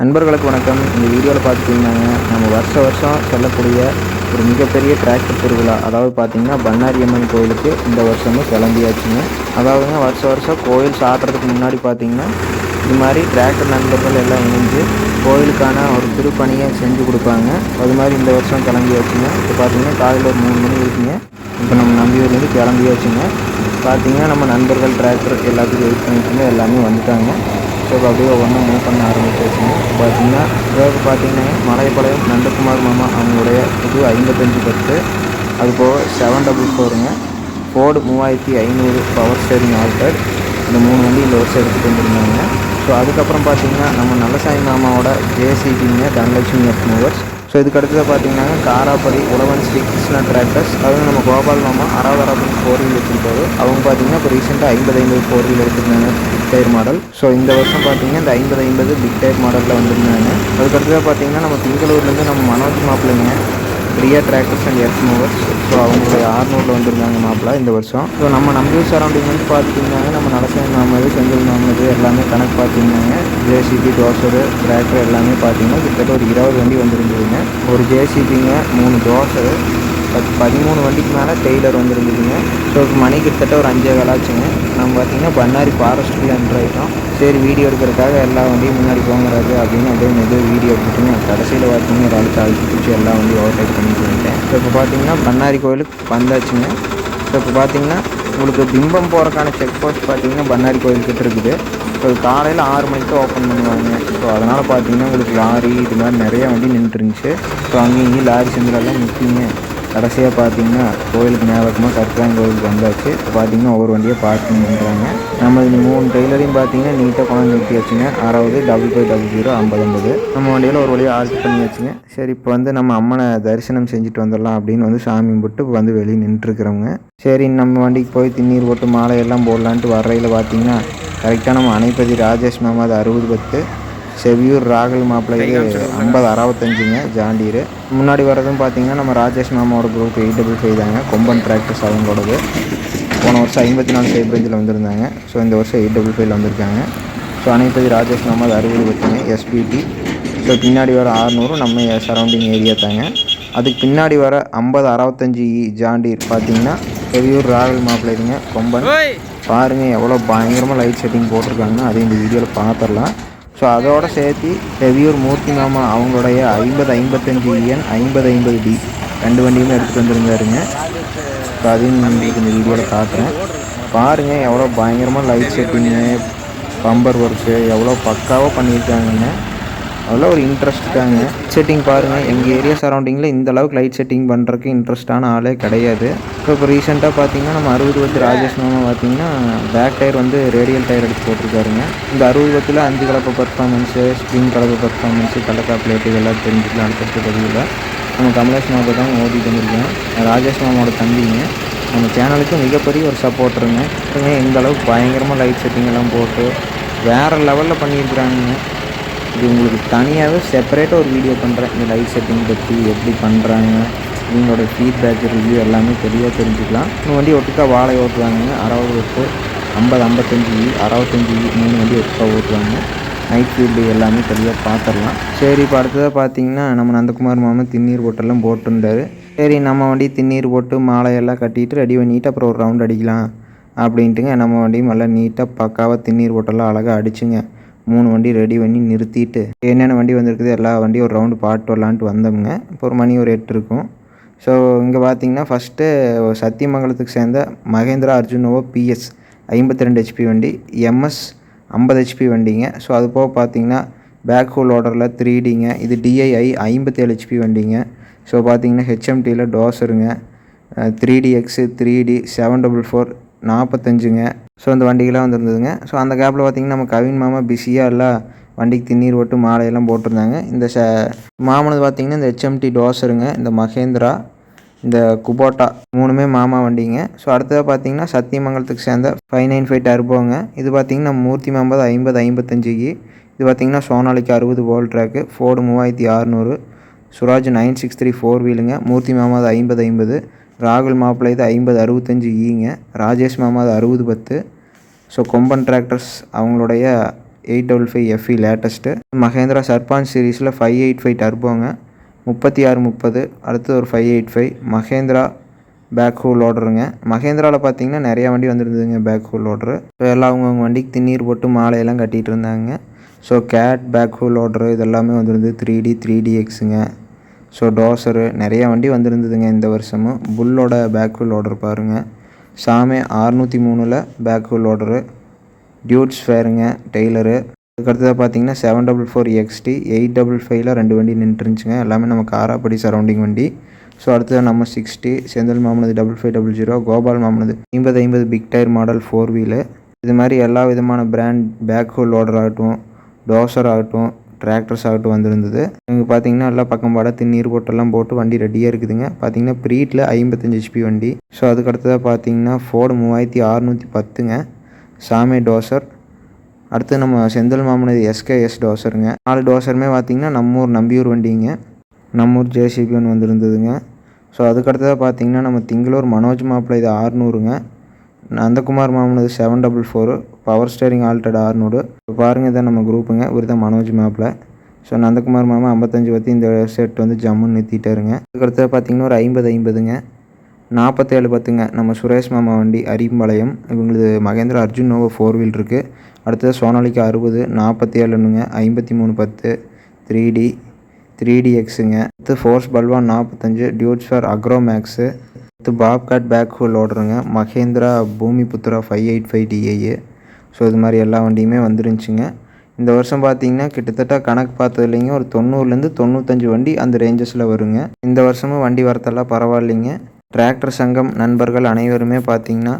நண்பர்களுக்கு வணக்கம். இந்த வீடியோவில் பார்த்துட்டிங்கன்னா நம்ம வருஷ வருஷம் செல்லக்கூடிய ஒரு மிகப்பெரிய டிராக்டர் திருவிழா. அதாவது பார்த்தீங்கன்னா பண்ணாரி அம்மன் கோயிலுக்கு இந்த வருஷமும் கிளம்பியாச்சுங்க. அதாவதுங்க வருஷ வருஷம் கோயில் சாட்டுறதுக்கு முன்னாடி பார்த்தீங்கன்னா இது மாதிரி டிராக்டர் நண்பர்கள் எல்லாம் இணைஞ்சு கோயிலுக்கான ஒரு திருப்பணியை செஞ்சு கொடுப்பாங்க. அது மாதிரி இந்த வருஷம் கிளம்பியாச்சுங்க. இப்போ பார்த்தீங்கன்னா காலையில் ஒரு மூணு மணி இருக்குங்க. இப்போ நம்ம நம்பியூர்லேருந்து கிளம்பியாச்சுங்க. பார்த்தீங்கன்னா நம்ம நண்பர்கள் டிராக்டர் எல்லாத்துக்கும் வெயிட் பண்ணிட்டு எல்லாமே வந்துட்டாங்க. ஸோ அப்படியே ஒவ்வொன்றும் மூவ் பண்ண ஆரம்பிச்சாச்சுங்க. பார்த்தீங்கன்னா இதாவது பார்த்தீங்கன்னா மலையப்பாளையம் நந்தகுமார் மாமா அவங்களுடைய இது ஐம்பத்தஞ்சு பத்து அது போக செவன் டபுள் ஃபோருங்க ஃபோர்டு மூவாயிரத்தி ஐநூறு பவர் ஸ்டேரிங் ஆல்டர் இந்த மூணு வண்டி இந்த வருஷம் எடுத்துகிட்டு வந்திருந்தாங்க. ஸோ அதுக்கப்புறம் பார்த்தீங்கன்னா நம்ம நல்லசாமி மாமாவோட ஜேசிபிங்க தனலட்சுமி எஃப் மூவர்ஸ் ஸோ இதுக்கு அடுத்தது பார்த்தீங்கன்னா காராப்படி உழவன் ஸ்ரீ கிருஷ்ணா டிராக்டர்ஸ் அதுவும் நம்ம கோபால் மாமா அராவராபன் ஃபோர் வீல் வச்சுருப்பாரு அவங்க பார்த்தீங்கன்னா இப்போ ரீசெண்டாக ஐம்பது ஐம்பது ஃபோர் வீல் எடுத்துருந்தாங்க பிக் டயர் மாடல் ஸோ இந்த வருஷம் பார்த்தீங்கன்னா இந்த ஐம்பது ஐம்பது பிக் டயர் மாடலில் வந்திருந்தாங்க அதுக்கடுத்ததாக பார்த்தீங்கன்னா நம்ம திங்களூர்லேருந்து நம்ம Manoj மாப்பிள்ளைங்க Priya tractors and earth movers so அவங்களுடைய ஆறுநூறில் வந்திருந்தாங்க மாப்பிள்ள இந்த வருஷம். ஸோ நம்ம நம்பியூர் சரௌண்டிங் வந்து பார்த்துட்டிங்கனாங்க நம்ம நடசாமி மாமது செந்தில் மாமது எல்லாமே கணக்கு பார்த்துருந்தாங்க ஜேசிபி தோசரு டிராக்டர் எல்லாமே பார்த்தீங்கன்னா கிட்டத்தட்ட ஒரு இருபது வண்டி வந்துருந்துருங்க ஒரு ஜேசிபிங்க மூணு தோசரு பத்து பதிமூணு வண்டிக்கு மேலே டெய்லர் வந்துருந்துதுங்க. ஸோ மணி கிட்டத்தட்ட ஒரு அஞ்சே வேலாச்சுங்க நம்ம பார்த்தீங்கன்னா பண்ணாரி ஃபாரஸ்ட்டுக்குள்ளே என்ட்ரு ஆகிட்டோம் சரி வீடியோ எடுக்கிறதுக்காக எல்லா வண்டியும் முன்னாடி போங்கிறாரு அப்படின்னு அப்படியே மெதுவாக வீடியோ எடுத்துட்டுங்க. கடைசியில் பார்த்தீங்கன்னா ஒரு ஆளுக்கு அழுத்தி பிடிச்சி எல்லா வண்டியும் ஓவர்டேக் பண்ணிட்டு வந்துட்டேன். ஸோ இப்போ பார்த்தீங்கன்னா பண்ணாரி கோயிலுக்கு வந்தாச்சுங்க. ஸோ இப்போ பார்த்தீங்கன்னா உங்களுக்கு பிம்பம் போகிறக்கான செக் போஸ்ட் பார்த்தீங்கன்னா பண்ணாரி கோயில்கிட்ட இருக்குது. ஸோ காலையில் ஆறு மணிக்கு ஓப்பன் பண்ணுவாங்க. ஸோ அதனால் பார்த்தீங்கன்னா உங்களுக்கு லாரி இது மாதிரி நிறையா வண்டி நின்றுருந்துச்சு. ஸோ அங்கேயும் இங்கேயும் லாரி செந்திலெல்லாம் நிற்கிங்க கடைசியாக பார்த்தீங்கன்னா கோயிலுக்கு ஞாபகமாக கருத்தாங்க கோயிலுக்கு வந்தாச்சு. இப்போ பார்த்தீங்கன்னா ஒவ்வொரு வண்டியாக பார்க்கிங் பண்ணுறாங்க நம்ம இந்த மூணு டெய்லரையும் பார்த்தீங்கன்னா நீட்டாக குழந்தை நிறுத்தி வச்சுங்க ஆறாவது டபுள் ஃபைவ் டபுள் ஜீரோ ஐம்பது ஐம்பது. நம்ம வண்டியில் ஒரு வழியாக ஆர்டர் பண்ணி வச்சுங்க சரி இப்போ வந்து நம்ம அம்மனை தரிசனம் செஞ்சுட்டு வந்துடலாம் அப்படின்னு வந்து சாமி கும்பிட்டு இப்போ வந்து வெளியே நின்றுருக்குறவங்க. சரி நம்ம வண்டிக்கு போய் திண்ணீர் போட்டு மாலையெல்லாம் போடலான்ட்டு வர்றையில் பார்த்தீங்கன்னா கரெக்டாக நம்ம அணைப்பதி ராஜேஷ் மாமா அது அறுபது பத்து செவியூர் ராகுல் மாப்பிள்ளைக்கு ஐம்பது அறுபத்தஞ்சுங்க ஜாண்டீரு முன்னாடி வரதும் பார்த்தீங்கன்னா நம்ம ராஜேஷ் மாமாவோட குரூப் எயிட் டபுள் ஃபைவ் தாங்க. கொம்பன் டிராக்டர்ஸ் அவங்களோடது. போன வருஷம் ஐம்பத்தி நாலு சைட் ரேஞ்சில் வந்திருந்தாங்க. ஸோ இந்த வருஷம் எயிட் டபுள் ஃபைவ்ல வந்திருக்காங்க. ஸோ அனைத்து ராஜேஷ் மாமா அறுபது பத்துங்க எஸ்பிடி ஸோ பின்னாடி வர ஆறுநூறு நம்ம சரௌண்டிங் ஏரியா தாங்க. அதுக்கு பின்னாடி வர ஐம்பது அறுபத்தஞ்சி ஜாண்டீர் பார்த்தீங்கன்னா செவியூர் ராகுல் மாப்பிள்ளைங்க கொம்பன். பாருங்கள் எவ்வளோ பயங்கரமாக லைட் செட்டிங் போட்டிருக்காங்கன்னா அதை இந்த வீடியோவில் பார்த்துடலாம். ஸோ அதோட சேர்த்து ஹெவியூர் மூர்த்தி மாமா அவங்களுடைய ஐம்பது ஐம்பத்தஞ்சு இஎன் ஐம்பது ஐம்பது டி ரெண்டு வண்டியுமே எடுத்துகிட்டு வந்திருந்தாருங்க. ஸோ அதையும் உங்களுக்கு இந்த வீடியோவில் காட்டுறேன். பாருங்கள் எவ்வளோ பயங்கரமாக லைட் செட்டிங்கு பம்பர் ஒர்க்கு எவ்வளோ பக்காவாக பண்ணியிருக்காங்கங்க. அதெல்லாம் ஒரு இன்ட்ரெஸ்ட் தாங்க. செட்டிங் பாருங்கள் எங்கள் ஏரியா சரௌண்டிங்கில் இந்த அளவுக்கு லைட் செட்டிங் பண்ணுறதுக்கு இன்ட்ரெஸ்டான ஆளே கிடையாது. இப்போ இப்போ ரீசெண்டாக பார்த்தீங்கன்னா நம்ம அறுபது பத்து ராஜேஷ் மாமா பார்த்தீங்கன்னா பேக் டயர் வந்து ரேடியல் டயர் எடுத்து போட்டிருக்காருங்க. இந்த அறுபது பத்தில் அஞ்சு கலப்பு பர்ஃபார்மன்ஸு ஸ்ப்ரிங் கலப்பு பர்ஃபார்மன்ஸு கலக்கா பிளேட்டு இதெல்லாம் தெரிஞ்சுக்கலாம் அடுத்தடுத்த பதிவில் நம்ம கமலேஷ் மாமா தான் ஓட்டிட்டு வந்திருக்கோம் ராஜேஷ் மாமாவோட தம்பிங்க. நம்ம சேனலுக்கு மிகப்பெரிய ஒரு சப்போர்ட்டருங்க எந்த அளவுக்கு பயங்கரமாக லைட் செட்டிங் எல்லாம் போட்டு வேறு லெவலில் பண்ணியிருக்கிறாங்க இது உங்களுக்கு தனியாகவே செப்பரேட்டாக ஒரு வீடியோ பண்ணுறேன் இந்த லைட் செட்டிங் பற்றி எப்படி பண்ணுறாங்க இவங்களோட ஃபீட்பேக் ரிவ்யூ எல்லாமே தெளிவாக தெரிஞ்சுக்கலாம். இவங்க வண்டி ஒட்டுக்கா வாழை ஓட்டுவாங்க அறுபது எட்டு ஐம்பது ஐம்பத்தஞ்சு அறுபத்தஞ்சு மூணு வண்டி ஒட்டுக்கா ஓட்டுவாங்க நைட் ஃபீல்டு எல்லாமே தெளிவாக பார்த்துடலாம் சரி இப்போ அடுத்ததாக பார்த்தீங்கன்னா நம்ம நந்தகுமார் மாமா திண்ணீர் போட்டெல்லாம் போட்டிருந்தாரு. சரி நம்ம வண்டி திண்ணீர் போட்டு மாலையெல்லாம் கட்டிட்டு ரெடி பண்ணிட்டு அப்புறம் ஒரு ரவுண்ட் அடிக்கலாம். அப்படின்ட்டுங்க நம்ம வண்டியும் நல்லா நீட்டாக பக்காவாக திண்ணீர் போட்டெல்லாம் அழகாக அடிச்சுங்க. மூணு வண்டி ரெடி பண்ணி நிறுத்திட்டு என்னென்ன வண்டி வந்திருக்குது எல்லா வண்டியும் ஒரு ரவுண்டு பாட்டு வரலான்ட்டு வந்தோம்ங்க. இப்போ ஒரு மணி ஒரு எட்டு இருக்கும். ஸோ இங்கே பார்த்தீங்கன்னா ஃபஸ்ட்டு சத்தியமங்கலத்துக்கு சேர்ந்த மகேந்திரா அர்ஜுனோவோ பிஎஸ் ஐம்பத்தி ரெண்டு ஹெச்பி வண்டி எம்எஸ் ஐம்பது ஹெச்பி வண்டிங்க. ஸோ அது போக பார்த்தீங்கன்னா பேக் ஹோல் ஆர்டரில் த்ரீ டிங்க இது டிஐஐ ஐம்பத்தேழு ஹெச்பி வண்டிங்க. ஸோ பார்த்தீங்கன்னா ஹெச்எம்டியில் டோசருங்க three D X three D seven double four நாற்பத்தஞ்சுங்க so அந்த வண்டிகள்லாம் வந்துருந்ததுங்க. ஸோ அந்த கேப்பில் பார்த்திங்கன்னா நம்ம கவின் மாமா பிஸியாக எல்லாம் வண்டிக்கு திண்ணீர் ஓட்டு மாலையெல்லாம் போட்டிருந்தாங்க. இந்த ச மாமனது பார்த்திங்கன்னா இந்த ஹெச்எம்டி டோசருங்க இந்த மகேந்திரா இந்த குபோட்டா மூணுமே மாமா வண்டிங்க. ஸோ அடுத்ததாக பார்த்தீங்கன்னா சத்தியமங்கலத்துக்கு சேர்ந்த ஃபைவ் நைன் ஃபைவ் டர்போங்க. இது பார்த்திங்கன்னா மூர்த்தி மாம்பது ஐம்பது ஐம்பத்தஞ்சுக்கு இது பார்த்திங்கன்னா சோனாலிக்கு அறுபது போல் ட்ராக்கு ஃபோர்டு மூவாயிரத்தி அறநூறு. Swaraj nine six three four வீலுங்க Murthy மாமாது ஐம்பது ஐம்பது. ராகுல் மாப்பிள்ளை இது ஐம்பது அறுபத்தஞ்சு ஈங்க. ராஜேஷ் மாமா அது அறுபது பத்து. ஸோ கொம்பன் டிராக்டர்ஸ் அவங்களுடைய eight double five FE latest Mahindra Sarpanch சீரீஸில் ஃபைவ் எயிட் ஃபைவ் டர்போங்க முப்பத்தி ஆறு முப்பது. அடுத்து ஒரு five eight five Mahindra backhoe லோடருங்க மகேந்திராவில் பார்த்தீங்கன்னா நிறையா வண்டி வந்துருந்ததுங்க பேக் ஹோல் லோடரு ஸோ எல்லாம் அவங்கவுங்க வண்டிக்கு திண்ணீர் போட்டு மாலையெல்லாம் கட்டிகிட்டு இருந்தாங்க. So Cat backhoe loader இதெல்லாமே வந்துருந்து த்ரீ டி த்ரீ டி எக்ஸுங்க ஸோ டோசரு நிறையா வண்டி வந்துருந்ததுங்க இந்த வருஷமும். புல்லோட பேக் ஹூல் ஆர்டர் பாருங்கள் சாமே அறுநூற்றி மூணில் பேக் ஹோல் ஆர்டரு டியூட்ஸ் ஃபேருங்க டெய்லரு அதுக்கடுத்ததாக பார்த்தீங்கன்னா seven double four XT eight double ஃபைவ்ல ரெண்டு வண்டி நின்றுருந்துச்சுங்க. எல்லாமே நம்ம காராப்படி சரௌண்டிங் வண்டி. ஸோ அடுத்தது நம்ம sixty Senthil மாமனது double five double zero Gopal மாமனது ஐம்பது ஐம்பது big tyre model four wheel இது மாதிரி எல்லா விதமான பிராண்ட் பேக் ஹோல் ஆர்டர் ஆகட்டும் டோசர் ஆகட்டும் டிராக்டர்ஸ் ஆகட்டும் வந்திருந்தது. இங்கே பார்த்தீங்கன்னா எல்லாம் பக்கம் பாட திண்ணீர் போட்டெல்லாம் போட்டு வண்டி ரெடியாக இருக்குதுங்க. பார்த்தீங்கன்னா ப்ரீட்டில் ஐம்பத்தஞ்சு ஹெச்பி வண்டி. ஸோ அதுக்கடுத்ததாக பார்த்தீங்கன்னா ஃபோர்டு மூவாயிரத்தி அறநூற்றி பத்துங்க. சாமே டோசர். அடுத்து நம்ம செந்தில் மாமனது எஸ்கேஎஸ் டோசருங்க. நாலு டோசருமே பார்த்தீங்கன்னா நம்மூர் நம்பியூர் வண்டிங்க. நம்மூர் ஜேசிபி ஒன்று வந்திருந்ததுங்க. ஸோ அதுக்கடுத்ததாக பார்த்தீங்கன்னா நம்ம திங்களூர் மனோஜ் மாப்பிள்ளை இது ஆறுநூறுங்க Nandakumar மாமனது seven double four power steering ஆல்டட் ஆறுநூறு இப்போ பாருங்கள் இதான் நம்ம குரூப்புங்க இவர் தான் மனோஜ் மேப்பில் ஸோ நந்தகுமார் மாமா ஐம்பத்தஞ்சு பற்றி இந்த செட் வந்து ஜம்முன்னு நிறுத்திட்டாருங்க. அதுக்கடுத்து பார்த்தீங்கன்னா ஒரு ஐம்பது ஐம்பதுங்க. நாற்பத்தேழு பத்துங்க. நம்ம சுரேஷ் மாமா வண்டி Arimpalayam. இவங்களது Mahindra Arjun Novo four wheel இருக்குது அடுத்தது சோனாலிக்கு அறுபது நாற்பத்தி ஏழுனுங்க ஐம்பத்தி மூணு பத்து த்ரீ டி த்ரீ டி எக்ஸுங்க அடுத்து ஃபோர்ஸ் பல்வான் நாற்பத்தஞ்சு டியூட்ஸ் ஃபார் அக்ரோ மேக்ஸு அடுத்து Bobcat backhoe ஓடுறங்க Mahindra Bhoomiputra five eight five DAA so இது மாதிரி எல்லா வண்டியுமே வந்துருந்துச்சுங்க. இந்த வருஷம் பார்த்தீங்கன்னா கிட்டத்தட்ட கணக்கு பார்த்ததுலேங்க ஒரு தொண்ணூறுலேருந்து தொண்ணூத்தஞ்சு வண்டி அந்த ரேஞ்சஸில் வருங்க. இந்த வருஷமும் வண்டி வரத்தெல்லாம் பரவாயில்லைங்க. டிராக்டர் சங்கம் நண்பர்கள் அனைவருமே பார்த்தீங்கன்னா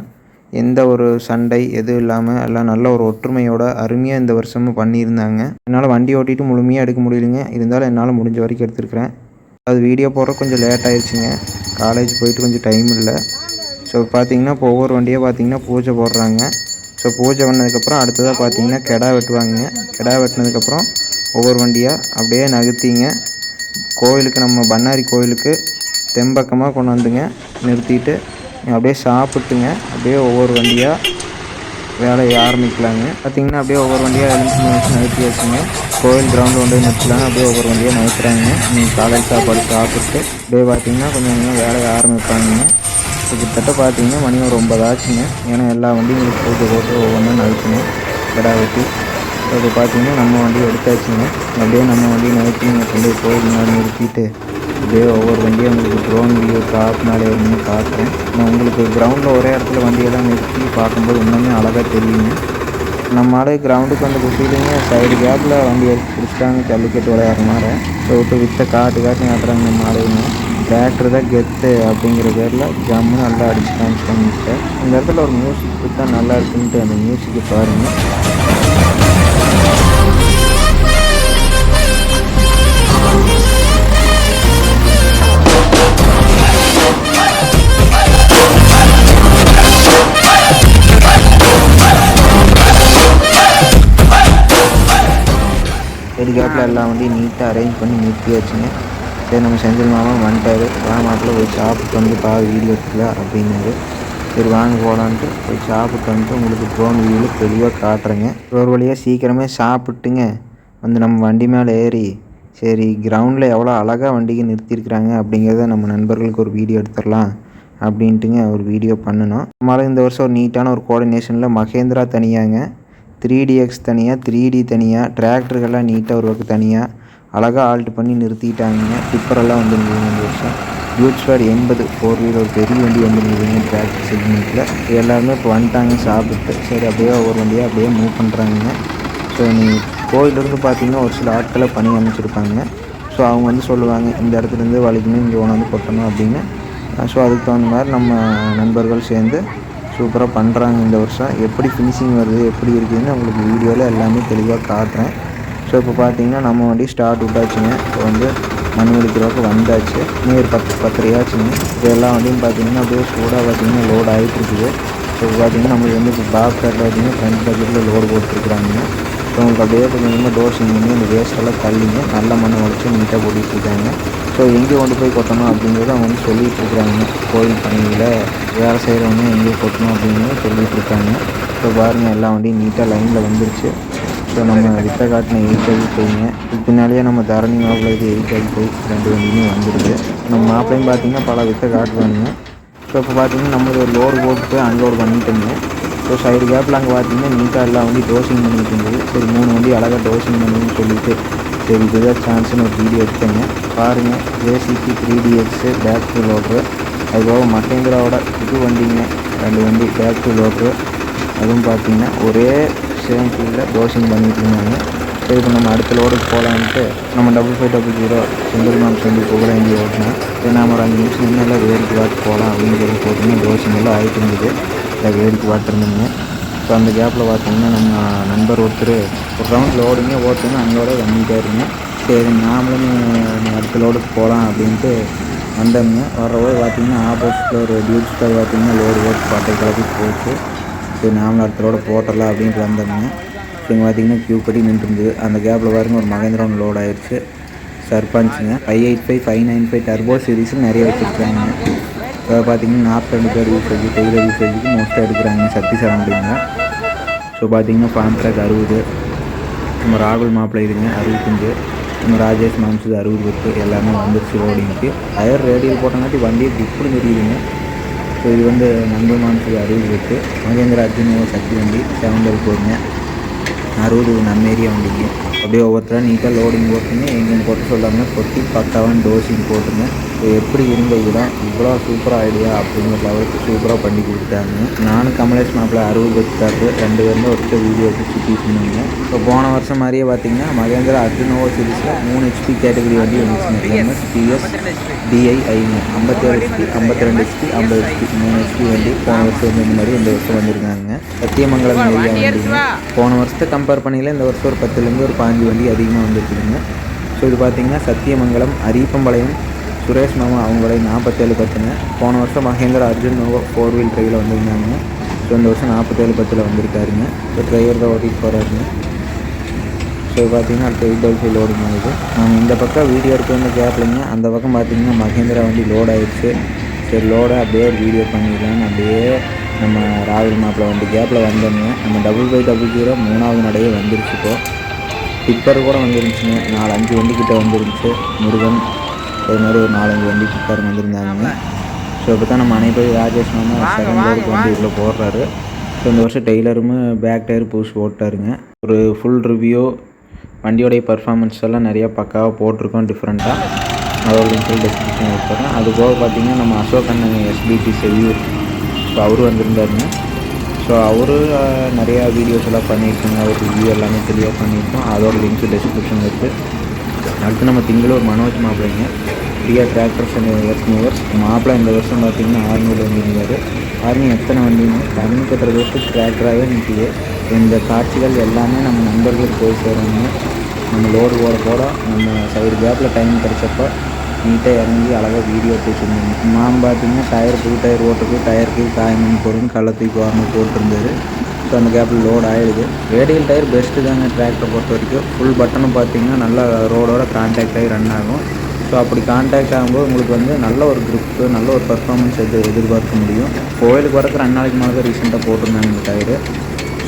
எந்த ஒரு சண்டை எதுவும் இல்லாமல் எல்லாம் நல்ல ஒரு ஒற்றுமையோட அருமையாக இந்த வருஷமும் பண்ணியிருந்தாங்க. என்னால் வண்டி ஓட்டிட்டு முழுமையாக எடுக்க முடியலைங்க. இருந்தாலும் என்னால் முடிஞ்ச வரைக்கும் எடுத்துருக்குறேன். அது வீடியோ போடுற கொஞ்சம் லேட் ஆயிடுச்சுங்க காலேஜ் போயிட்டு கொஞ்சம் டைம் இல்லை. ஸோ பார்த்தீங்கன்னா இப்போ ஒவ்வொரு வண்டியாக பார்த்தீங்கன்னா பூஜை போடுறாங்க. ஸோ பூஜை பண்ணதுக்கப்புறம் அடுத்ததாக பார்த்தீங்கன்னா கெடா வெட்டுவாங்க. கெடா வெட்டினதுக்கப்புறம் ஒவ்வொரு வண்டியாக அப்படியே நகர்த்திங்க. கோயிலுக்கு நம்ம பண்ணாரி கோயிலுக்கு தெம்பக்கமாக கொண்டு வந்துங்க. நிறுத்திட்டு அப்படியே சாப்பிட்டுங்க. அப்படியே ஒவ்வொரு வண்டியாக வேலையை ஆரம்பிக்கலாங்க. பார்த்தீங்கன்னா அப்படியே ஒவ்வொரு வண்டியாக எலிமினேஷன் வச்சு வச்சுங்க கோயில் கிரவுண்டு வந்து நிறுத்தலாம் அப்படியே ஒவ்வொரு வண்டியாக நிறுத்துறாங்க. நீங்கள் காலையில் சாப்பாடு சாப்பிட்டு அப்படியே பார்த்தீங்கன்னா கொஞ்சம் கொஞ்சம் வேலையை ஆரம்பிப்பாங்க. கிட்டத்தட்ட பார்த்தீங்கன்னா மணி ஒரு ஒன்பது ஆச்சுங்க. ஏன்னா எல்லா வண்டியும் உங்களுக்கு பூஜை போட்டு ஒவ்வொன்றா நகர்த்தணும் கிடா வெட்டி. இப்போ பார்த்தீங்கன்னா நம்ம வண்டியை எடுத்தாச்சுங்க. அப்படியே நம்ம வண்டியை நகர்த்தி கொண்டு போய் கோயில் முன்னாடி நிறுத்திட்டு அப்படியே ஒவ்வொரு வண்டியும் உங்களுக்கு ட்ரோன் வியூ டாப் மேலே இருந்து காட்டுறேன். நான் உங்களுக்கு கிரவுண்டில் ஒரே இடத்துல வண்டியெல்லாம் நிறுத்தி பார்க்கும்போது இன்னுமே அழகாக தெரியுங்க. நம்ம ஆளு கிரவுண்டுக்கு வந்து குட்டிலைங்க சைடு கேப்பில் வண்டி எடுத்து பிடிச்சிட்டாங்க ஜல்லிக்கட்டு விளையாடுற மாதிரி. ஸோ விட்டு வித்த காட்டு காட்டி காட்டுறாங்க நம்ம ஆளுங்க. டிராக்டர் தான் கெத்து அப்படிங்கிற பேரில் ஜம்மு நல்லா அடிச்சு காமிச்சிட்டாங்க இந்த இடத்துல ஒரு மியூசிக் கொடுத்தா நல்லா இருக்குன்ட்டு அந்த மியூசிக்கை பாருங்கள் அரேஞ்ச் பண்ணி நிறுத்தியாச்சுங்க. சரி நம்ம செந்தில் மாமா வந்துட்டார். வா மாப்பிள்ள போய் சாப்பிட்டு வந்து பா வீடியோ எடுத்துக்கலாம் அப்படின்னாரு. சரி வாங்க போகலான்ட்டு போய் சாப்பிட்டு வந்துட்டு உங்களுக்கு ட்ரோன் வியூவில் தெளிவாக காட்டுறேங்க. ஒரு வழியாக சீக்கிரமே சாப்பிட்டுங்க. வந்து நம்ம வண்டி மேலே ஏறி சரி கிரவுண்டில் எவ்வளோ அழகாக வண்டிக்கு நிறுத்தியிருக்கிறாங்க அப்படிங்கிறத நம்ம நண்பர்களுக்கு ஒரு வீடியோ எடுத்துடலாம் அப்படின்ட்டுங்க ஒரு வீடியோ பண்ணணும். நம்மளால் இந்த வருஷம் ஒரு நீட்டான ஒரு கோஆர்டினேஷனில் மகேந்திரா தனியாங்க. த்ரீ டிஎக்ஸ் தனியாக த்ரீ டி தனியாக டிராக்டர்கள்லாம் நீட்டாக ஒரு பக்கம் தனியாக அழகாக ஆல்ட் பண்ணி நிறுத்திட்டாங்க. டிப்பரெல்லாம் வந்து இந்த வருஷம். யூட்ஸ்வேர் எண்பது ஃபோர் வீலர் ஒரு பெரிய வண்டி வந்துருந்ததுங்க டிராக்டர் செக்மெண்ட்டில் எல்லாருமே இப்போ வந்துட்டாங்க சாப்பிட்டு. சரி அப்படியே ஒவ்வொரு வண்டியாக அப்படியே மூவ் பண்ணுறாங்க ஸோ நீ கோயிலிருந்து பார்த்தீங்கன்னா ஒரு சில ஆட்களை பணி அமைச்சிருப்பாங்க. ஸோ அவங்க வந்து சொல்லுவாங்க இந்த இடத்துலேருந்து வலிக்கணும் இங்கே கொண்டாந்து கொட்டணும் அப்படின்னு. ஸோ அதுக்கு தகுந்த மாதிரி நம்ம நண்பர்கள் சேர்ந்து சூப்பராக பண்ணுறாங்க இந்த வருஷம். எப்படி ஃபினிஷிங் வருது எப்படி இருக்குதுன்னு உங்களுக்கு வீடியோவில் எல்லாமே தெளிவாக காட்டுறேன். ஸோ இப்போ பார்த்தீங்கன்னா நம்ம வண்டி ஸ்டார்ட் விட்டாச்சுங்க. இப்போ வந்து மண் வலிக்கிறவுக்கு வந்தாச்சு. நீர் பத்து பத்திரையாச்சுங்க. இப்போ எல்லா வண்டியும் பார்த்தீங்கன்னா அப்படியே சூடாக பார்த்தீங்கன்னா லோட் ஆகிட்டு இருக்குது ஸோ பார்த்தீங்கன்னா நம்மளுக்கு வந்து இப்போ பேக் சைடில் பார்த்தீங்கன்னா ஃப்ரண்ட் பக்கெட்டில் லோடு போட்டுருக்குறாங்க. ஸோ உங்களுக்கு அப்படியே கொஞ்சம் கொஞ்சமாக டோர்ஸ் பண்ணி அந்த வேஸ்ட்டெல்லாம் தள்ளிங்க. நல்ல மண்ணை உடச்சி நீட்டாக போட்டுட்டு இருக்காங்க ஸோ எங்கே கொண்டு போய் கொட்டணும் அப்படிங்கிறத அவங்க வந்து சொல்லிகிட்டு இருக்கிறாங்க. கோயில் பணியில் வேலை செய்கிறவங்க எங்கேயும் கொட்டணும் அப்படின்னு சொல்லிகிட்டு இருக்காங்க. ஸோ பாருங்கள் எல்லா வண்டியும் நீட்டாக லைனில் வந்துருச்சு. ஸோ நம்ம விட்ட காட்டின எயிட் அடி போய்ங்க இதுக்கு பின்னாலேயே நம்ம தரணி மாப்பிள்ளை இது எயிட் ஆகி போய் ரெண்டு வண்டியுமே வந்துடுது நம்ம மாப்பிள்ளையும் பார்த்தீங்கன்னா பல வித்த காட்டுவானுங்க ஸோ இப்போ பார்த்தீங்கன்னா நம்மளது ஒரு லோடு போட்டு போய் அன்லோடு பண்ணிட்டோங்க. ஸோ சைடு கேப்பில் அங்கே பார்த்தீங்கன்னா நீட்டாக எல்லாம் வண்டி டோசிங் பண்ணிட்டு இருந்தது. சரி மூணு வண்டி அழகாக டோசிங் பண்ணுன்னு சொல்லிட்டு. சரி இதுதான் சான்ஸ்னு ஒரு வீடியோ எடுத்தேங்க. பாருங்கள் JCB three D X backhoe loader அதுபோக மகேந்திராவோட இது வண்டிங்க. ரெண்டு வண்டி பேக் டூ லோட்ரு அதுவும் பார்த்தீங்கன்னா ஒரே சேம் ஃபீல்டில் டோசிங் பண்ணிட்டு இருந்தாங்க. சரி இப்போ நம்ம அடுத்த லோடுக்கு போகலான்ட்டு நம்ம double five double zero single marks வண்டி புகழேந்தி ஓட்டினேன் சரி நாம ஒரு அஞ்சு நிமிஷம் நின்று எல்லாம் வேடிக்கை பார்த்து போகலாம் அப்படின்னு சொல்லி போட்டிங்கன்னா டோசிங் எல்லாம் ஆகிட்டு இருந்தது. இல்லை வேடிக்கை பார்த்துருந்தீங்க ஸோ அந்த கேப்பில் பார்த்தீங்கன்னா நம்ம நண்பர் ஒருத்தர் ஒரு ரவுண்ட் லோடுங்க ஓட்டுங்க அங்கோட வந்துட்டாருங்க சரி நாமளும் அடுத்த லோடுக்கு போகலாம் அப்படின்ட்டு வந்தேங்க. வர்றபோது பார்த்தீங்கன்னா ஆப்போசிட்டில் ஒரு டியூட்டி ஸ்டார் பார்த்தீங்கன்னா லோடு ஓட்டு பாட்டை கிளப்பி போச்சு சரி நாமளும் அடுத்த போட்டலாம் போட்டுடலாம் அப்படின்ட்டு வந்தோங்க இங்கே பார்த்தீங்கன்னா க்யூ கட்டி நின்றுருந்தது. அந்த கேப்பில் பாருங்க ஒரு மகேந்திரன் லோட் ஆயிடுச்சு சர்பஞ்சுங்க. Five eight five five nine five turbo சீரீஸும் நிறைய வச்சுருக்காங்க. இப்போ பார்த்தீங்கன்னா நாற்பது பேர் யூசேஜ் டெய்லர் யூசேஜுக்கு மோஸ்ட்டாக எடுக்கிறாங்க சக்தி சரௌண்டிங்க ஸோ பார்த்தீங்கன்னா ஃபார்ம் ட்ராக் அறுபது. நம்ம ராகுல் மாப்பிள்ளை இதுங்க அறுபத்தஞ்சு. நம்ம ராஜேஷ் மாம்சது அறுபது பத்து. எல்லாமே வந்துருச்சு லோடிங்க்கு டயர் ரேடியல் போட்டங்காட்டி வண்டியை புக்குன்னு தெரியுதுங்க ஸோ இது வந்து நண்பர் சொல்லி அறுபது இருக்குது மகேந்திர சக்தி வண்டி செவன் டபுள் ஃபோருங்க அறுபது நம்ம ஏரியா வண்டிங்க. அப்படியே ஒவ்வொருத்தராக நீட்டாக லோடிங் போட்டுங்க எங்கேயும் போட்டு சொல்லாமல் கொட்டி பக்காவான டோசிங் போட்டுங்க. எப்படி இருந்த இடம் இவ்வளோ சூப்பராக ஐடியா அப்படிங்கிற லெவலுக்கு சூப்பராக பண்ணி கொடுத்தாங்க. நானும் கமலேஷ் மாப்பிள்ள அறுபது பத்துக்காரு ரெண்டு பேருமே ஒருத்தர் வீடியோ எடுத்து சுற்றி சொன்னாங்க இப்போ போன வருஷம் மாதிரியே பார்த்தீங்கன்னா மகேந்திரா அர்ஜுனோவோ சீரிஸில் மூணு ஹெச்பி கேட்டகரி வண்டி M S B S D I ஐங்க ஐம்பத்தேழு ஹெச்பி ஐம்பத்தி ரெண்டு ஹெச்பி ஐம்பது ஹெச்பி மூணு ஹெச்பி வண்டி போன வருஷம் வந்து இந்த மாதிரி இந்த வருஷம் வந்திருக்காங்க சத்தியமங்கலம் ஏரியா வண்டிங்க போன வருஷத்தை கம்பேர் பண்ணையில் இந்த வருஷம் ஒரு பத்துலேருந்து ஒரு பாஞ்சு வண்டி அதிகமாக வந்துருக்குதுங்க. ஸோ இது பார்த்தீங்கன்னா சத்தியமங்கலம் அரியப்பம்பாளையம் சுரேஷ் மாமா அவங்களே நாற்பத்தேழு பத்துங்க. போன வருஷம் மகேந்திரா அர்ஜுன் ஃபோர் வீல் ட்ரைவில் வந்திருந்தாங்க. ஸோ இந்த வருஷம் நாற்பத்தேழு பத்தில் வந்திருக்காருங்க. இப்போ ட்ரைவர் தான் ஓட்டிட்டு போகிறாருங்க ஸோ பார்த்தீங்கன்னா அடுத்த எயிட் டபுள் ஃபைவ் லோடிங் ஆகுது நம்ம இந்த பக்கம் வீடியோ எடுக்க வந்த அந்த பக்கம் பார்த்தீங்கன்னா மகேந்திரா வண்டி லோட் ஆயிடுச்சு. சரி லோடை அப்படியே ஒரு வீடியோ பண்ணிடலான்னு அப்படியே நம்ம ராகுல் மாப்பிள்ள வந்து கேப்பில் வந்தோங்க நம்ம டபுள் ஃபைவ் டபுள் ஜீரோ மூணாவது நடையே வந்துருச்சு இப்போ. டிப்பர் கூட வந்துருந்துச்சுங்க. நாலு அஞ்சு வண்டிக்கிட்ட வந்துருந்துச்சு. முருகன் அது மாதிரி ஒரு நாலஞ்சு வண்டி டிப்பர் வந்திருந்தாங்க ஸோ இப்போ தான் நம்ம அனைப்பதி ராஜேஷ் மாமா செகண்ட் லோடுக்கு வண்டி இவ்வளோ போடுறாரு. ஸோ இந்த வருஷம் டெய்லரும் பேக் டயர் புஷ் போட்டாருங்க. ஒரு ஃபுல் ரிவ்யூ வண்டியோடைய பர்ஃபார்மன்ஸ் எல்லாம் நிறையா பக்காவாக போட்டிருக்கோம் டிஃப்ரெண்ட்டாக அதோட லிங்க் டிஸ்கிரிப்ஷன் வைக்கிறேன் அது போக பார்த்தீங்கன்னா நம்ம அசோக் அண்ணன் எஸ்பிபி செவியூர் ஸோ அவரு வந்திருந்தாருங்க. ஸோ அவரு நிறையா வீடியோஸ் எல்லாம் பண்ணியிருக்காங்க. அவர் ரிவ்யூ எல்லாமே தெளிவாக பண்ணியிருக்கோம். அதோட லிங்க் டிஸ்கிரிப்ஷன் இருக்குது அடுத்து நம்ம Thingalur Manoj மாப்பிள்ளைங்க. Priya tractors and work movers மாப்பிள்ளை இந்த வருஷம் பார்த்தீங்கன்னா ஆர்மியில் வந்திருந்தார். ஆர்மி எத்தனை வண்டிங்க. பதினெட்டு வருஷத்துக்கு டிராக்டராகவே நிற்கிது இந்த காட்சிகள் எல்லாமே நம்ம நண்பர்களுக்கு போய் சேருங்க நம்ம லோடு போட போட நம்ம சைடு கேப்பில் டைம் கிடச்சப்போ நீட்டாக இறங்கி அழகாக வீடியோ வச்சுருந்தோம் மாம் பார்த்தீங்கன்னா டயர் புது டயர் ஓட்டுறதுக்கு டயருக்கு காயமணி போடுன்னு கள்ளத்துக்கு வாரணும் போட்டிருந்தாரு. இப்போ அந்த கேப்பில் லோட் ஆகிடுது ரேடியல் டயர் பெஸ்ட்டு தாங்க டிராக்டரை பொறுத்த வரைக்கும் ஃபுல் பட்டனும் பார்த்தீங்கன்னா நல்லா ரோடோட கான்டாக்ட் ஆகி ரன் ஆகும். ஸோ அப்படி கான்டாக்ட் ஆகும்போது உங்களுக்கு வந்து நல்ல ஒரு க்ரிப்பு நல்ல ஒரு பர்ஃபார்மன்ஸ் எது எதிர்பார்க்க முடியும். கோயிலுக்கு வரக்கு ரெண்டு நாளைக்கு மேலே ரீசெண்டாக போட்டிருந்தாங்க இந்த டயரு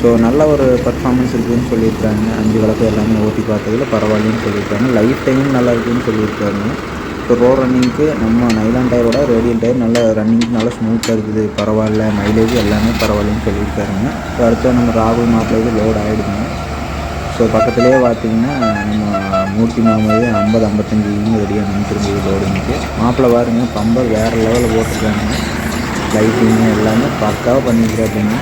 ஸோ நல்ல ஒரு பர்ஃபார்மன்ஸ் இருக்குதுன்னு சொல்லியிருக்காங்க. அஞ்சு வழக்கு எல்லாமே ஓட்டி பார்த்ததுல பரவாயில்லன்னு சொல்லியிருக்காங்க. லைஃப் டைமும் நல்லா இருக்குதுன்னு சொல்லியிருக்காங்க. இப்போ ரோட் ரன்னிங்க்கு நம்ம நைலான் டயரோட ரேடியல் டயர் நல்ல ரன்னிங்க்கு நல்லா ஸ்மூத்தாக இருக்குது. பரவாயில்ல மைலேஜ் எல்லாமே பரவாயில்லன்னு சொல்லியிருக்காருங்க இப்போ அடுத்து நம்ம ராகுல் மாட்டில் லோட் ஆகிடுங்க ஸோ பக்கத்துலேயே பார்த்தீங்கன்னா நம்ம மூர்த்தி மாமாவே ஐம்பது ஐம்பத்தஞ்சு ரெடியாக நின்றுருந்தது லோடிங்க்கு மாப்பிள்ளை பாருங்க பம்பர் வேறு லெவலில் போட்டிருக்காங்க. லைட்டிங்கு எல்லாமே பக்காவாக பண்ணியிருக்காருங்க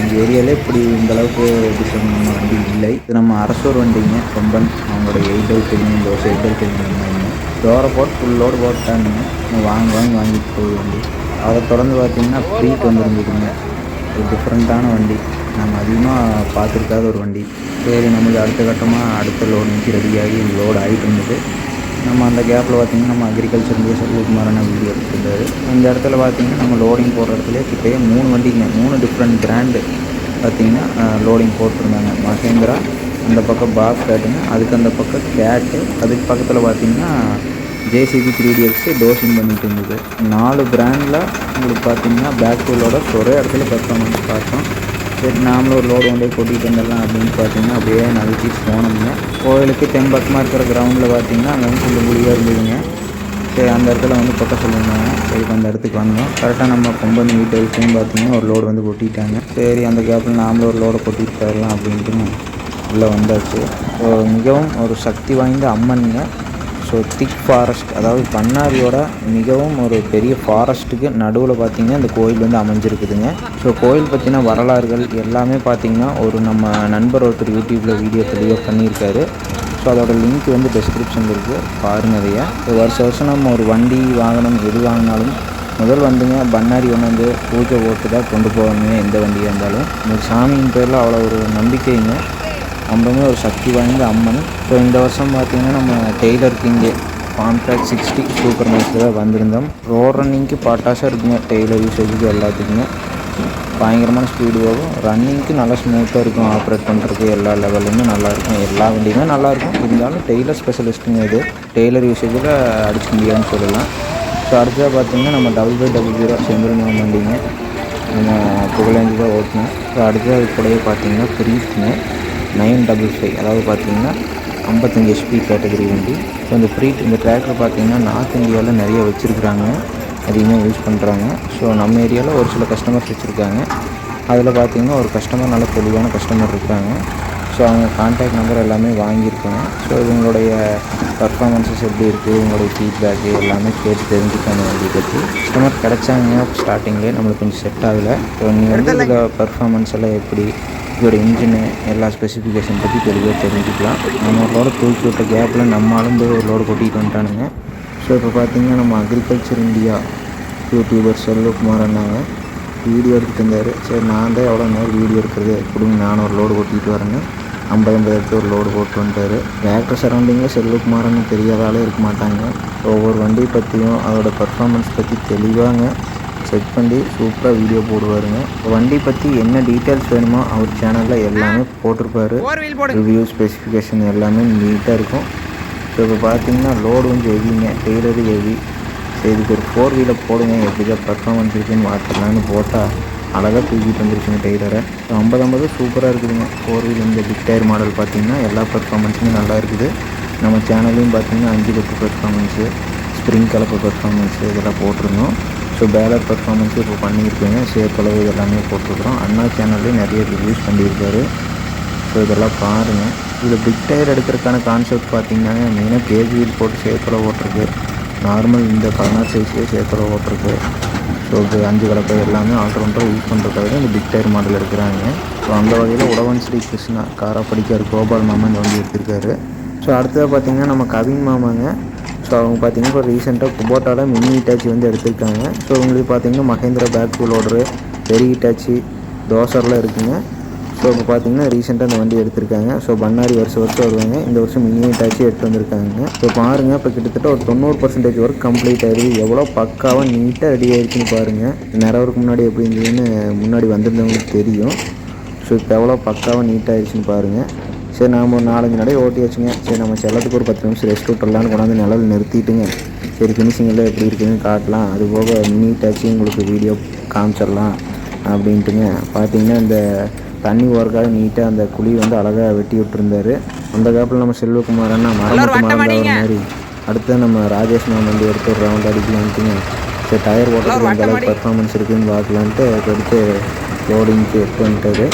எங்கள் ஏரியாவிலே இப்படி இந்த அளவுக்கு சொன்ன நம்ம வண்டி இல்லை. இது நம்ம அரசூர் வண்டிங்க கொம்பன். அவங்களோட எயிட் அவுட் தெரியும் இந்த வருஷம் எயிட் டவுட் தெரியும் டோரை போட்டு ஃபுல் லோடு போட்டானுங்க வாங்கி வாங்கி வாங்கிட்டு போய் வண்டி. அதை தொடர்ந்து பார்த்தீங்கன்னா ஃப்ரீட் வந்துருந்துக்குங்க ஒரு டிஃப்ரெண்ட்டான வண்டி. நம்ம அதிகமாக பார்த்துருக்காத ஒரு வண்டி. சரி நம்மளுக்கு அடுத்த கட்டமாக அடுத்த லோடுக்கு ரெடியாகி லோடு ஆகிட்டு இருந்தது. நம்ம அந்த கேப்பில் பார்த்திங்கன்னா நம்ம அக்ரிகல்ச்சர் இந்தியா செல்வகுமாரான வீடியோ எடுத்துருந்தாரு இந்த இடத்துல பார்த்திங்கன்னா நம்ம லோடிங் போடுற இடத்துல கிட்டே மூணு வண்டிங்க. மூணு டிஃப்ரெண்ட் பிராண்டு பார்த்தீங்கன்னா லோடிங் போட்டிருந்தாங்க. மகேந்திரா அந்த பக்கம் பாப் கேட்டுங்க. அதுக்கு அந்த பக்கம் கேட்டு அதுக்கு பக்கத்தில் பார்த்தீங்கன்னா ஜேசிபி த்ரீ டிஎக்ஸு டோசிங் பண்ணிட்டு இருந்தது. நாலு பிராண்டில் உங்களுக்கு பார்த்தீங்கன்னா பேக் டூலோட ஒரே இடத்துல பர்ஃபார்மன்ஸ் பார்த்தோம். சரி நாமளும் ஒரு லோடு ஒன்றே கூட்டிகிட்டு வந்துடலாம் அப்படின்னு பார்த்தீங்கன்னா அப்படியே நகர்த்தி போனோம்ங்க. கோயிலுக்கு தென்பக்கமாக இருக்கிற கிரவுண்டில் பார்த்தீங்கன்னா அங்கே வந்து கொஞ்சம் முடியாக இருந்ததுங்க. சரி அந்த இடத்துல வந்து கொட்ட சொல்லியிருந்தாங்க சரி அந்த இடத்துக்கு வந்தோம். கரெக்டாக நம்ம கொம்பன் வீட்டு வரைக்கும் பார்த்தீங்கன்னா ஒரு லோடு வந்து கொட்டிட்டாங்க. சரி அந்த கேப்பில் நாமளும் ஒரு லோடை கொட்டிட்டு போயிடலாம் அப்படின்ட்டு உள்ளே வந்தாச்சு. ஸோ மிகவும் ஒரு சக்தி வாய்ந்த அம்மனுங்க. ஸோ திக் ஃபாரஸ்ட் அதாவது பண்ணாரியோட மிகவும் ஒரு பெரிய ஃபாரஸ்ட்டுக்கு நடுவில் பார்த்திங்கன்னா இந்த கோயில் வந்து அமைஞ்சிருக்குதுங்க. ஸோ கோயில் பற்றின வரலாறுகள் எல்லாமே பார்த்தீங்கன்னா ஒரு நம்ம நண்பர் ஒருத்தர் யூடியூப்பில் வீடியோ தெளிவாக பண்ணியிருக்காரு. ஸோ அதோட லிங்க் வந்து டிஸ்கிரிப்ஷனில் இருக்குது பாருங்கள் அதையா. இப்போ வருஷம் வருஷம் நம்ம ஒரு வண்டி வாகனம் எது வாங்கினாலும் முதல் வந்துங்க பண்ணாரி ஒன்று வந்து பூஜை போட்டு தான் கொண்டு போவாங்க எந்த வண்டியாக இருந்தாலும். இந்த சாமியின் பேரில் அவ்வளோ ஒரு நம்பிக்கைங்க. ரொம்பவுமே ஒரு சக்தி வாய்ந்த அம்மன். ஸோ இந்த வருஷம் பார்த்தீங்கன்னா நம்ம trailer king contract sixty super மார்க்கெட்டில் தான் வந்திருந்தோம். ரோட் ரன்னிங்க்கு பாட்டாஸாக இருக்குங்க டெய்லர் யூசேஜுக்கு எல்லாத்துக்குமே. பயங்கரமான ஸ்பீடு போகும். ரன்னிங்க்கு நல்லா ஸ்மூத்தாக இருக்கும் ஆப்ரேட் பண்ணுறதுக்கு எல்லா லெவல்லுமே நல்லாயிருக்கும் எல்லா வண்டியுமே நல்லாயிருக்கும் இருந்தாலும் டெய்லர் ஸ்பெஷலிஸ்ட்டுங்க இது. டெய்லர் யூசேஜில் அடிச்சு முடியாதுன்னு சொல்லலாம். ஸோ அடுத்ததாக பார்த்தீங்கன்னா நம்ம double five double zero Senthiran வண்டிங்க. நம்ம புகழேந்தி தான் ஓட்டினோம். ஸோ அடுத்தது அது கூடவே பார்த்தீங்கன்னா ப்ரீத்துங்க நைன் டபுள் ஃபைவ். அதாவது பார்த்தீங்கன்னா ஐம்பத்தஞ்சு ஹெச்பி கேட்டகரி வண்டி. ஸோ இந்த ஃப்ரீட் இந்த டிராக்டர் பார்த்தீங்கன்னா நார்த் இந்தியாவில் நிறைய வச்சுருக்குறாங்க. அதிகமாக யூஸ் பண்ணுறாங்க ஸோ நம்ம ஏரியாவில் ஒரு சில கஸ்டமர்ஸ் வச்சுருக்காங்க. அதில் பார்த்தீங்கன்னா ஒரு கஸ்டமர் நல்ல தெளிவான கஸ்டமர் இருக்காங்க. ஸோ அவங்க கான்டாக்ட் நம்பர் எல்லாமே வாங்கியிருக்காங்க. ஸோ இவங்களுடைய பர்ஃபார்மன்ஸஸ் எப்படி இருக்குது இவங்களுடைய ஃபீட்பேக்கு எல்லாமே கேட்டு தெரிஞ்சுக்காங்க வண்டி பற்றி கஸ்டமர் கிடச்சாங்க ஸ்டார்டிங்லேயே நம்மளுக்கு கொஞ்சம் செட் ஆகலை. ஸோ நீங்கள் வந்து இதில் பர்ஃபார்மன்ஸ் எல்லாம் எப்படி? இதோட இன்ஜினு எல்லா ஸ்பெசிஃபிகேஷன் பற்றி தெளிவாக தெரிஞ்சுக்கலாம். நம்ம லோடு தூக்கி விட்ட கேப்பில் நம்ம ஆளும் ஒரு லோடு கொட்டிட்டு வந்துட்டானுங்க. ஸோ இப்போ பார்த்தீங்கன்னா நம்ம அக்ரிகல்ச்சர் இந்தியா யூடியூபர் செல்வகுமார் அண்ணாங்க வீடியோ எடுத்துருந்தார் இருந்தார். சரி நான் தான் எவ்வளோ நேரம் வீடியோ எடுக்கிறது கொடுங்க நானும் ஒரு லோடு கொட்டிட்டு வரேங்க. ஐம்பது ஐம்பது எடுத்து ஒரு லோடு போட்டு வந்துட்டார். டிராக்டர் சரௌண்டிங்கில் செல்வகுமாரன்னு தெரியாதாலே இருக்க மாட்டாங்க. ஒவ்வொரு வண்டியை பற்றியும் அதோட பர்ஃபார்மன்ஸ் பற்றி தெளிவாங்க. செக் பண்ணி சூப்பராக வீடியோ போடுவாருங்க. வண்டி பற்றி என்ன டீட்டெயில்ஸ் வேணுமோ அவர் சேனலில் எல்லாமே போட்டிருப்பாரு. ரிவ்யூ ஸ்பெசிஃபிகேஷன் எல்லாமே நீட்டாக இருக்கும். ஸோ இப்போ பார்த்தீங்கன்னா லோடு கொஞ்சம் ஹெவிங்க டெய்லரு ஹெவி ஸோ இதுக்கு ஒரு ஃபோர் வீலர் போடுங்க. எப்படிதான் பர்ஃபார்மன்ஸ் இருக்குன்னு பார்த்துக்கலான்னு போட்டால் அழகாக தூக்கிட்டு வந்துருச்சுங்க டெய்லரை ஸோ ஐம்பது ஐம்பது சூப்பராக இருக்குதுங்க. ஃபோர் வீல் இந்த பிக் டயர் மாடல் பார்த்தீங்கன்னா எல்லா பர்ஃபார்மன்ஸுமே நல்லா இருக்குது. நம்ம சேனல்லையும் பார்த்தீங்கன்னா அஞ்சு பத்து பர்ஃபார்மன்ஸு ஸ்ப்ரிங் கலப்பு பர்ஃபார்மன்ஸு இதெல்லாம் போட்டிருந்தோம். ஸோ பேலர் பர்ஃபார்மன்ஸ் இப்போ பண்ணியிருக்கேங்க சேர்த்தளவு இதெல்லாமே போட்டிருக்கிறோம். அண்ணா சேனல்லையும் நிறைய ரிவ்யூஸ் பண்ணியிருக்காரு. ஸோ இதெல்லாம் பாருங்கள் இதில் பிக் டயர் எடுக்கிறதுக்கான கான்செப்ட் பார்த்திங்கன்னா மெயினாக கேஜ் வீல் போட்டு சேர்த்துல ஓட்டிருக்கு. நார்மல் இந்த பதினாறு சைஸ்லேயே சேர்த்துல ஓட்டிருக்கு. ஸோ இது அஞ்சு கலப்பை எல்லாமே ஆல்ரவுண்டராக யூஸ் பண்ணுறதுக்காக இந்த பிக் டயர் மாடல் எடுக்கிறாங்க. ஸோ அந்த வகையில் உடவன் ஸ்ரீ கிருஷ்ணா காராப்படிக்கார் கோபால் மாமன் வந்து வண்டி எடுத்திருக்காரு ஸோ அடுத்ததாக பார்த்திங்கன்னா நம்ம கவின் மாமாங்க. ஸோ அவங்க பார்த்தீங்கன்னா இப்போ ரீசெண்டாக குபோட்டாவில் மினி ஹிட்டாச்சி வந்து எடுத்திருக்காங்க. ஸோ உங்களுக்கு பார்த்தீங்கன்னா மகேந்திரா பேக் டூ லோடரு பெரிய ஹிட்டாச்சி தோசர்லாம் இருக்குங்க. ஸோ இப்போ பார்த்தீங்கன்னா ரீசெண்டாக அந்த வண்டி எடுத்திருக்காங்க. ஸோ பண்ணாரி வருஷம் வருஷம் வருவாங்க. இந்த வருஷம் மினி ஹிட்டாச்சி எடுத்து வந்திருக்காங்க. ஸோ பாருங்கள் இப்போ கிட்டத்தட்ட ஒரு தொண்ணூறு பர்சன்டேஜ் ஒர்க் கம்ப்ளீட் ஆயிடுது. எவ்வளோ பக்காவாக நீட்டாக ரெடி ஆகிருக்குன்னு பாருங்கள் நிறவருக்கு முன்னாடி எப்படி இருந்ததுன்னு முன்னாடி வந்திருந்தவங்களுக்கு தெரியும். ஸோ இப்போ எவ்வளோ பக்காவாக நீட்டாக ஆயிடுச்சுன்னு பாருங்கள் சரி நாம் ஒரு நாலஞ்சு நடை ஓட்டியாச்சுங்க. சரி நம்ம செல்லத்துக்கு ஒரு பத்து நிமிஷம் ரெஸ்ட் விட்டுறலான்னு கொண்டாந்து நிழல் நிறுத்திட்டுங்க. சரி ஃபினிஷிங் எல்லாம் எப்படி இருக்குதுன்னு காட்டலாம். அது போக நீட்டாச்சு உங்களுக்கு வீடியோ காமிச்சிடலாம் அப்படின்ட்டுங்க. பார்த்தீங்கன்னா இந்த தண்ணி ஓரக்காக நீட்டாக அந்த குழி வந்து அழகாக வெட்டி விட்டுருந்தாரு. அந்த காப்பில் நம்ம செல்வகுமார் அண்ணா மரமட்டு மறந்தவர் மாதிரி. அடுத்து நம்ம ராஜேஷ் நான் வந்து எடுத்து ஒரு ரவுண்ட் அடிக்கலான்ட்டுங்க சரி டயர் ஓட்டுறதுக்கு எந்த அளவுக்கு பர்ஃபார்மன்ஸ் இருக்குதுன்னு பார்க்கலான்ட்டு எடுத்து லோடிங்க்கு எடுத்து வந்துட்டாரு.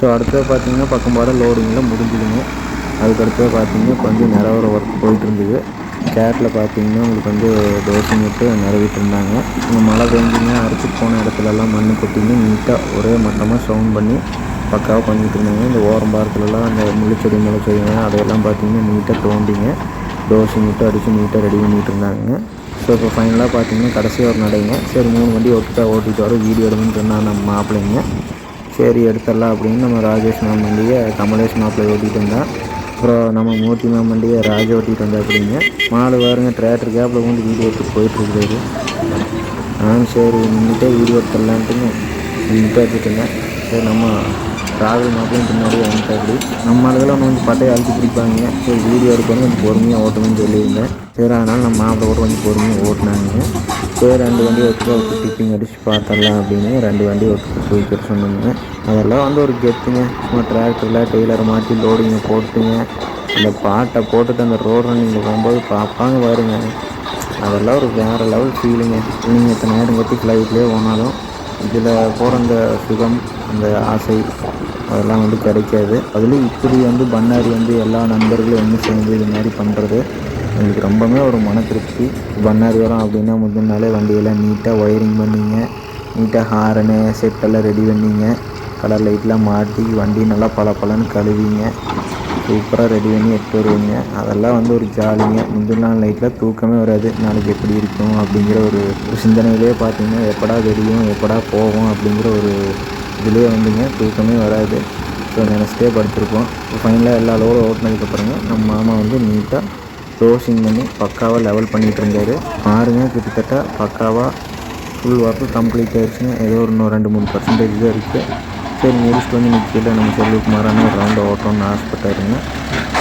ஸோ அடுத்தது பார்த்தீங்கன்னா பக்கம்பாட லோடிங்லாம் முடிஞ்சுதுங்க. அதுக்கடுத்து பார்த்தீங்கன்னா கொஞ்சம் நிறவர ஒர்க் போயிட்டு இருந்தது கேட்டில் பார்த்தீங்கன்னா உங்களுக்கு வந்து தோசை விட்டு நிறவிட்டு இருந்தாங்க இந்த மழை பெஞ்சிங்கன்னா அரைச்சிட்டு போன இடத்துலலாம் மண் கொட்டிங்க நீட்டாக ஒரே மட்டமாக சவுண்ட் பண்ணி பக்காவாக பண்ணிட்டு இருந்தாங்க. இந்த ஓரம் பாரத்துலலாம் அந்த முள்ளிச்செடி முளைச்செடிங்க அதையெல்லாம் பார்த்தீங்கன்னா நீட்டாக தோண்டிங்க. தோசை மட்டும் அடித்து நீட்டாக ரெடி பண்ணிட்டு இருந்தாங்க ஸோ இப்போ ஃபைனலாக பார்த்தீங்கன்னா கடைசி ஒரு நடைங்க. சரி மூணு வண்டி ஒட்டுக்கா ஓட்டிட்டு வர வீடியோ எடுங்கன்னு சொன்னால் நம்ம மாப்பிள்ளைங்க. சரி எடுத்துடலாம் அப்படின்னு நம்ம ராஜேஷ் மேம் வண்டியை கமலேஷ் மாப்பிள்ளை ஓட்டிகிட்டு வந்தான் அப்புறம் நம்ம மூர்த்தி மேம் வண்டியை ராஜா ஓட்டிகிட்டு வந்தா அப்படிங்க மாடு பாருங்க டிராக்டர் கேப்பில் வந்து வீடியோ எடுத்து போயிட்டுருக்குறாரு ஆ சரி நின்றுட்டே வீடியோ எடுத்துடலான்ட்டுங்க நின்றுட்டு வச்சுட்டு இருந்தேன் சரி நம்ம ராகுல் மாப்பிளையும் பின்னாடி வந்துட்டாரு நம்ம ஆளுகெல்லாம் கொஞ்சம் பட்டையை அழுத்தி பிடிப்பாங்க. சரி வீடியோ எடுக்கணும் கொஞ்சம் பொறுமையாக ஓட்டணும்னு சொல்லியிருந்தேன். சரி அதனால் நம்ம மாப்பிள்ளை கூட கொஞ்சம் பொறுமையாக ஓட்டினாங்க. சரி ரெண்டு வண்டி வச்சுட்டு ஒரு டிப்பிங் அடித்து பார்த்தலாம் அப்படின்னு ரெண்டு வண்டி ஒட்டுக்கு போய்க்கிட்டு சொன்னாங்க. அதெல்லாம் வந்து ஒரு கெத்துங்க. சும்மா டிராக்டரில் டெய்லரை மாற்றி லோடிங்கை போட்டுங்க. அந்த பாட்டை போட்டுட்டு அந்த ரோடு ரன்னிங்கில் போகும்போது பார்ப்பாங்க பாருங்க. அதெல்லாம் ஒரு வேறு லெவல் ஃபீலிங்க நீங்கள் இத்தனை நேரம் கட்டி ஃப்ளைட்லேயே போனாலும் இதில் போகிற அந்த சுகம் அந்த ஆசை அதெல்லாம் வந்து கிடைக்காது. அதுலேயும் இப்படி வந்து பண்ணாரி வந்து எல்லா நண்பர்களும் ஒன்று சேர்ந்து இது மாதிரி பண்ணுறது எங்களுக்கு ரொம்பவே ஒரு மன திருப்தி பண்ணாரி அப்படின்னா முந்தின நாளே வண்டியெல்லாம் நீட்டாக ஒயரிங் பண்ணிங்க. நீட்டாக ஹாரனு செட்டெல்லாம் ரெடி பண்ணிங்க. கலர் லைட்லாம் மாட்டி வண்டி நல்லா பல பலன்னு கழுவிங்க. சூப்பராக ரெடி பண்ணி எடுத்து வருவீங்க. அதெல்லாம் வந்து ஒரு ஜாலிங்க முந்தின நாள் நைட்டில் தூக்கமே வராது. நாளைக்கு எப்படி இருக்கும் அப்படிங்கிற ஒரு சிந்தனையிலே பார்த்தீங்கன்னா எப்படா வெடியும் எப்படா போவோம் அப்படிங்கிற ஒரு இதுலேயே வந்துங்க. தூக்கமே வராது. ஸோ நினச்சிட்டே படுத்திருப்போம். ஃபைனலாக எல்லா லோடும் ஓட்டினதுக்கப்புறங்க நம்ம மாமா வந்து நீட்டாக க்ளோசிங் பண்ணி பக்காவாக லெவல் பண்ணிகிட்டு இருந்தார். பாருங்க கிட்டத்தட்ட பக்காவாக ஃபுல் ஒர்க்கு கம்ப்ளீட் ஆயிடுச்சுங்க. ஏதோ ஒரு இன்னும் ரெண்டு மூணு பர்சன்டேஜ் தான் இருக்குது சரி முடிச்சுட்டு வந்து நிற்கல நம்ம செல்வகுமாரான ஒரு ரவுண்டை ஓட்டணும்னு ஆசைப்பட்டாருங்க.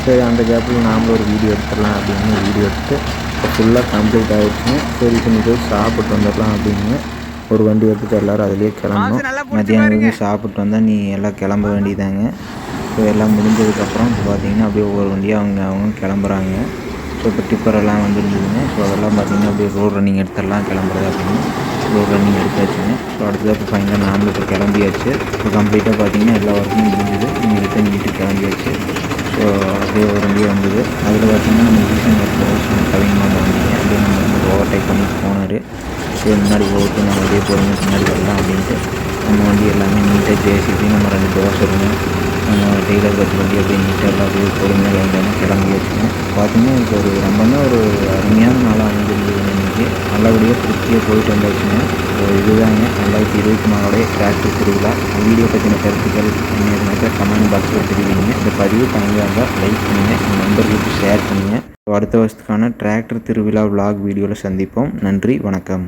சரி அந்த கேப்பில் நாமளும் ஒரு வீடியோ எடுத்துடலாம் அப்படின்னு வீடியோ எடுத்து ஃபுல்லாக கம்ப்ளீட் ஆகிடுச்சுங்க சரி இப்போ போய் சாப்பிட்டு வந்துடலாம் அப்படின்னு ஒரு வண்டி எடுத்துட்டு எல்லோரும் அதிலேயே கிளம்பணும். மத்தியானம் சாப்பிட்டு வந்தால் நீ எல்லாம் கிளம்ப வேண்டியதாங்க. ஸோ எல்லாம் முடிஞ்சதுக்கப்புறம் இப்போ பார்த்தீங்கன்னா அப்படியே ஒவ்வொரு வண்டியாக அவங்க அவங்க கிளம்புறாங்க. ஸோ இப்போ டிப்பரெல்லாம் வந்துருந்ததுங்க. ஸோ அதெல்லாம் பார்த்தீங்கன்னா அப்படியே ரோட் ரன்னிங் எடுத்துடலாம் கிளம்புறது அப்படின்னு. Road running எடுத்தாச்சுங்க. ஸோ அடுத்ததாக இப்போ ஃபைனலாக நாமளும் இப்போ கிளம்பியாச்சு. இப்போ கம்ப்ளீட்டாக பார்த்தீங்கன்னா எல்லா ஒர்க்கும் முடிஞ்சது. நீங்கள் ரிட்டன் வீட்டுக்கு கிளம்பியாச்சு. ஸோ அப்படியே ஒரு வண்டியே வந்தது. அதில் பார்த்தீங்கன்னா நம்ம ரீசன் ஒர்க் வந்தீங்க. அப்படியே நம்ம வந்து ஓவர்டேக் பண்ணி போனார். சரி முன்னாடி போகிறது நம்ம அப்படியே போகிறோம் பின்னாடி வரலாம் அப்படின்ட்டு. நம்ம வண்டி எல்லாமே நீட்டாக ஜேசிபி நம்ம ரெண்டு தோசை இருந்தோம் நம்ம டெய்லர் பஸ் வண்டி அப்படியே நீட்டாக அப்படியே பொறுமையாக லைனில் கிளம்பி வச்சுங்க பார்த்தீங்கன்னா இப்போ ஒரு ரொம்பவே ஒரு அருமையான நாளாக அமைஞ்சிருந்தது இன்றைக்கி நல்லபடியாக திருப்தியாக போயிட்டு வந்தாச்சுங்க ஸோ இதுதாங்க ரெண்டாயிரத்தி இருபத்தி நாலோடைய டிராக்டர் திருவிழா. வீடியோ பற்றின கருத்துக்கள் என்ன இருந்தாக்கா கமெண்ட் பாக்ஸில் தெரிவிங்க. இந்த பதிவு பயனுள்ள இருந்தால் லைக் பண்ணுங்கள் உங்கள் நண்பர்களுக்கு ஷேர் பண்ணுங்கள் அடுத்த வருஷத்துக்கான டிராக்டர் திருவிழா விலாக் வீடியோவில் சந்திப்போம். நன்றி வணக்கம்.